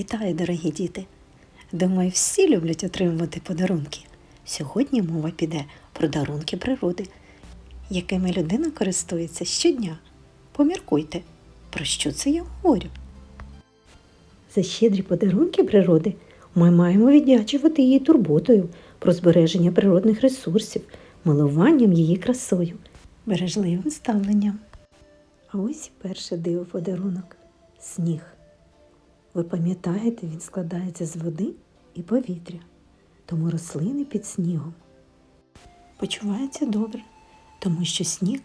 Вітаю, дорогі діти! Думаю, всі люблять отримувати подарунки. Сьогодні мова піде про дарунки природи, якими людина користується щодня. Поміркуйте, про що це я говорю. За щедрі подарунки природи ми маємо віддячувати її турботою про збереження природних ресурсів, милуванням її красою, бережливим ставленням. А ось перше диво подарунок сніг. Ви пам'ятаєте, він складається з води і повітря, тому рослини під снігом. Почуваються добре, тому що сніг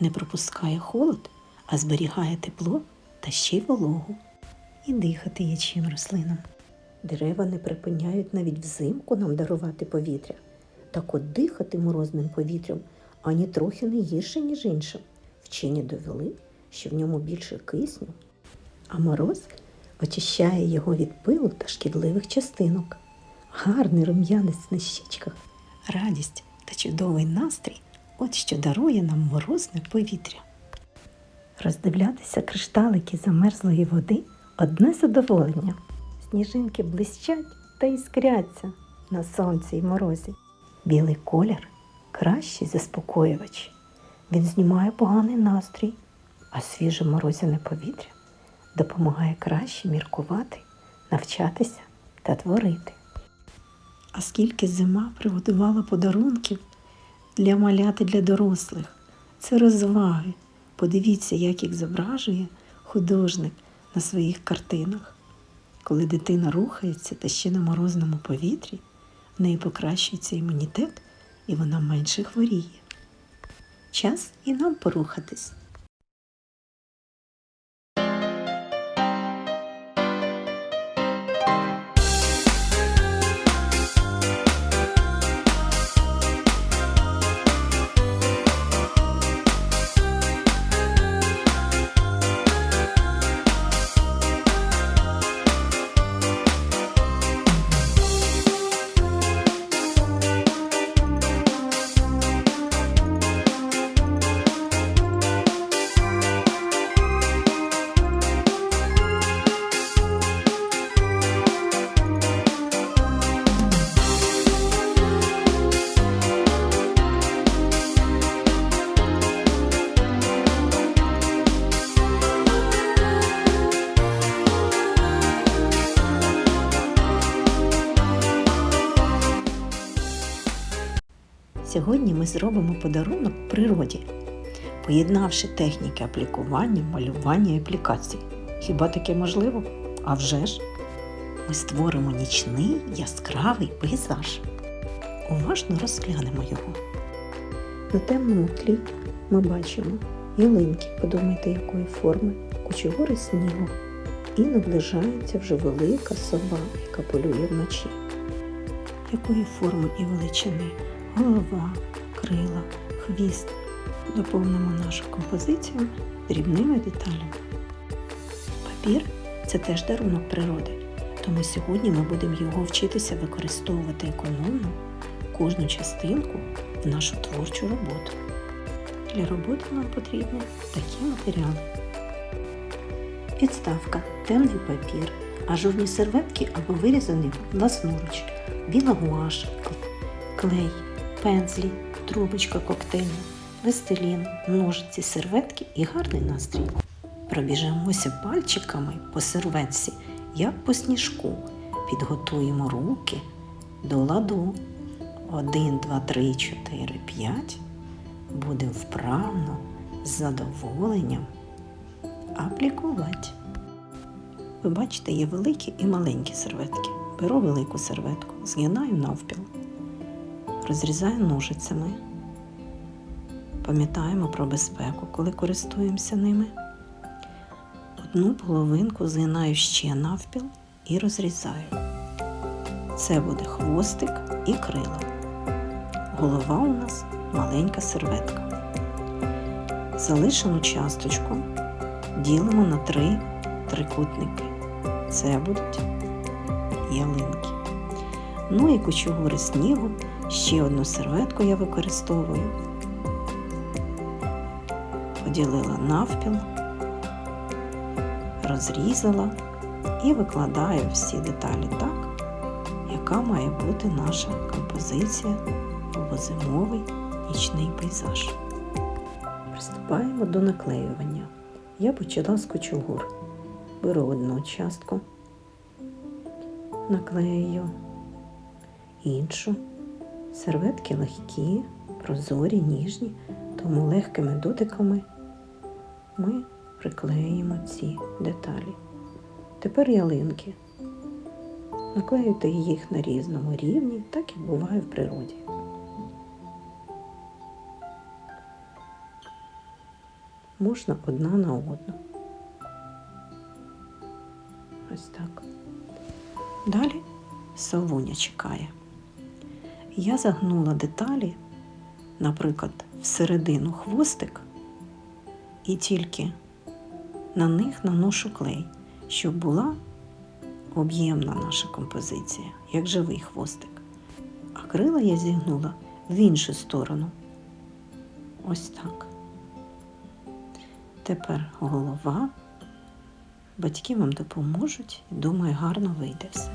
не пропускає холод, а зберігає тепло та ще й вологу. І дихати є чим рослинам. Дерева не припиняють навіть взимку нам дарувати повітря. Так от дихати морозним повітрям ані трохи не гірше, ніж іншим. Вчені довели, що в ньому більше кисню, а мороз очищає його від пилу та шкідливих частинок. Гарний рум'янець на щічках, радість та чудовий настрій от що дарує нам морозне повітря. Роздивлятися кришталики замерзлої води одне задоволення. Сніжинки блищать та іскряться на сонці й морозі. Білий колір кращий заспокоювач. Він знімає поганий настрій, а свіже морозяне повітря допомагає краще міркувати, навчатися та творити. А скільки зима приготувала подарунків для малят і для дорослих. Це розваги. Подивіться, як їх зображує художник на своїх картинах. Коли дитина рухається та ще на морозному повітрі, в неї покращується імунітет і вона менше хворіє. Час і нам порухатись. Сьогодні ми зробимо подарунок природі, поєднавши техніки аплікування, малювання і аплікацій. Хіба таке можливо? А вже ж! Ми створимо нічний яскравий пейзаж. Уважно розглянемо його. На темному тлі ми бачимо ялинки, подумайте, якої форми, кучугури снігу. І наближається вже велика сова, яка полює вночі. Якої форми і величини? Голова, крила, хвіст. Доповнимо нашу композицію дрібними деталями. Папір це теж дарунок природи, тому сьогодні ми будемо його вчитися використовувати економно кожну частинку в нашу творчу роботу. Для роботи нам потрібні такі матеріали. Підставка, темний папір, ажурні серветки або вирізаний власноруч, біла гуаш, клей пензлі, трубочка коктейльна, листелін, ножиці, серветки і гарний настрій. Пробіжемося пальчиками по серветці, як по сніжку. Підготуємо руки до ладу. Один, два, три, чотири, п'ять. Будемо вправно, з задоволенням аплікувати. Ви бачите, є великі і маленькі серветки. Беру велику серветку, згинаю навпіл розрізаю ножицями. Пам'ятаємо про безпеку, коли користуємося ними. Одну половинку згинаю ще навпіл і розрізаю. Це буде хвостик і крила. Голова у нас маленька серветка. Залишену часточку ділимо на три трикутники. Це будуть ялинки. Ну і кучугури снігу Ще одну серветку я використовую, поділила навпіл, розрізала і викладаю всі деталі так, яка має бути наша композиція або зимовий нічний пейзаж. Приступаємо до наклеювання. Я почала з кучугур. Беру одну частку, наклею іншу. Серветки легкі, прозорі, ніжні, тому легкими дотиками ми приклеїмо ці деталі. Тепер ялинки. Наклеюйте їх на різному рівні, так і буває в природі. Можна одна на одну. Ось так. Далі совуня чекає. Я загнула деталі, наприклад, всередину хвостик, і тільки на них наношу клей, щоб була об'ємна наша композиція, як живий хвостик. А крила я зігнула в іншу сторону. Ось так. Тепер голова. Батьки вам допоможуть думаю, гарно вийде все.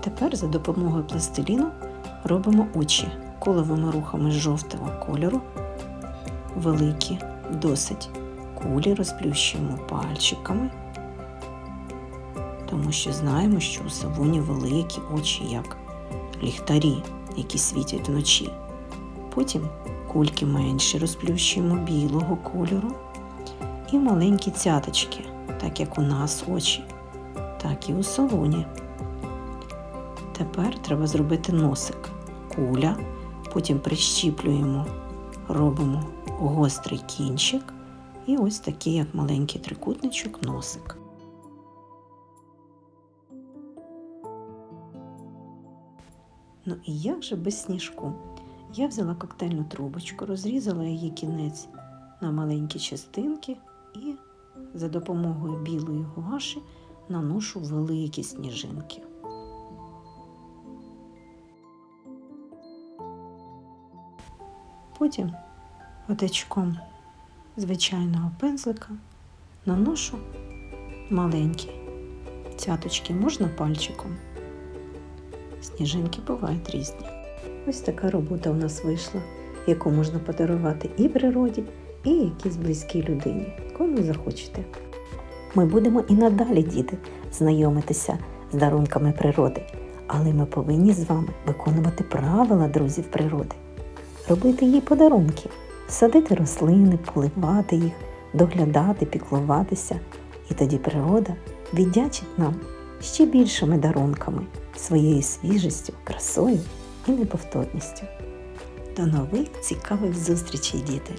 Тепер за допомогою пластиліну робимо очі. Коловими рухами жовтого кольору, великі, досить кулі. Розплющуємо пальчиками, тому що знаємо, що у савуні великі очі, як ліхтарі, які світять вночі. Потім кульки менші. Розплющуємо білого кольору. І маленькі цяточки, так як у нас очі, так і у салоні. Тепер треба зробити носик. Куля, потім прищіплюємо, робимо гострий кінчик і ось такий, як маленький трикутничок, носик. Ну і як же без сніжку? Я взяла коктейльну трубочку, розрізала її кінець на маленькі частинки і за допомогою білої гуаші наношу великі сніжинки. Потім отечком звичайного пензлика наношу маленькі цяточки, можна пальчиком. Сніжинки бувають різні. Ось така робота у нас вийшла, яку можна подарувати і природі, і якійсь близькій людині, кому захочете. Ми будемо і надалі, діти, знайомитися з дарунками природи, але ми повинні з вами виконувати правила друзів природи, робити їй подарунки, садити рослини, поливати їх, доглядати, піклуватися. І тоді природа віддячить нам ще більшими дарунками, своєю свіжістю, красою і неповторністю. До нових цікавих зустрічей, діти!